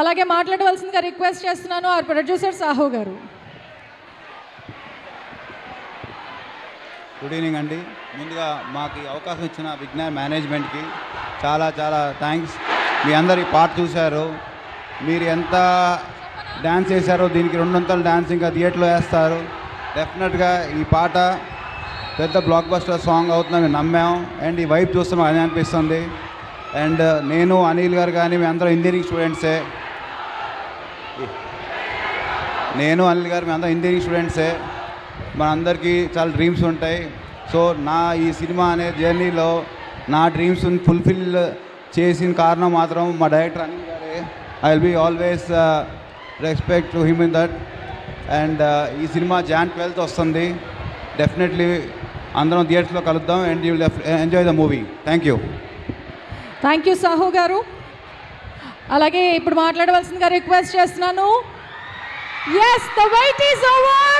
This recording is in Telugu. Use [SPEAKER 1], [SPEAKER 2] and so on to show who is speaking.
[SPEAKER 1] అలాగే మాట్లాడవలసిందిగా రిక్వెస్ట్ చేస్తున్నాను ఆర్ ప్రొడ్యూసర్ సాహు గారు.
[SPEAKER 2] గుడ్ ఈవినింగ్ అండి. ముందుగా మాకు అవకాశం ఇచ్చిన విజ్ఞాన్ మేనేజ్మెంట్కి చాలా చాలా థ్యాంక్స్ మీ అందరి పాట చూశారు. మీరు ఎంత డ్యాన్స్ చేశారో దీనికి రెండొంతలు డ్యాన్స్ ఇంకా థియేటర్లో వేస్తారు. డెఫినెట్గా ఈ పాట పెద్ద బ్లాక్ బస్టర్ సాంగ్ అవుతుందని నమ్మాం. అండ్ ఈ వైపు చూస్తున్నాం అని అనిపిస్తుంది. అండ్ uh, నేను అనిల్ గారు కానీ మీ అందరం ఇంజనీరింగ్ స్టూడెంట్సే నేను అనిల్ గారు మేము అందరం ఇంజనీరింగ్ స్టూడెంట్సే. మనందరికీ చాలా డ్రీమ్స్ ఉంటాయి. సో నా ఈ సినిమా అనే జర్నీలో నా డ్రీమ్స్ని ఫుల్ఫిల్ చేసిన కారణం మాత్రం మా డైరెక్టర్ అనిల్ గారే. I will be always respect to him in that. And ఈ సినిమా జాన్ ట్వెల్త్ వస్తుంది. డెఫినెట్లీ అందరం థియేటర్లో కలుద్దాం. And you enjoy the movie. Thank you.
[SPEAKER 1] Thank you Sahu గారు. అలాగే ఇప్పుడు మాట్లాడవలసిందిగా రిక్వెస్ట్ చేస్తున్నాను. Yes the wait is over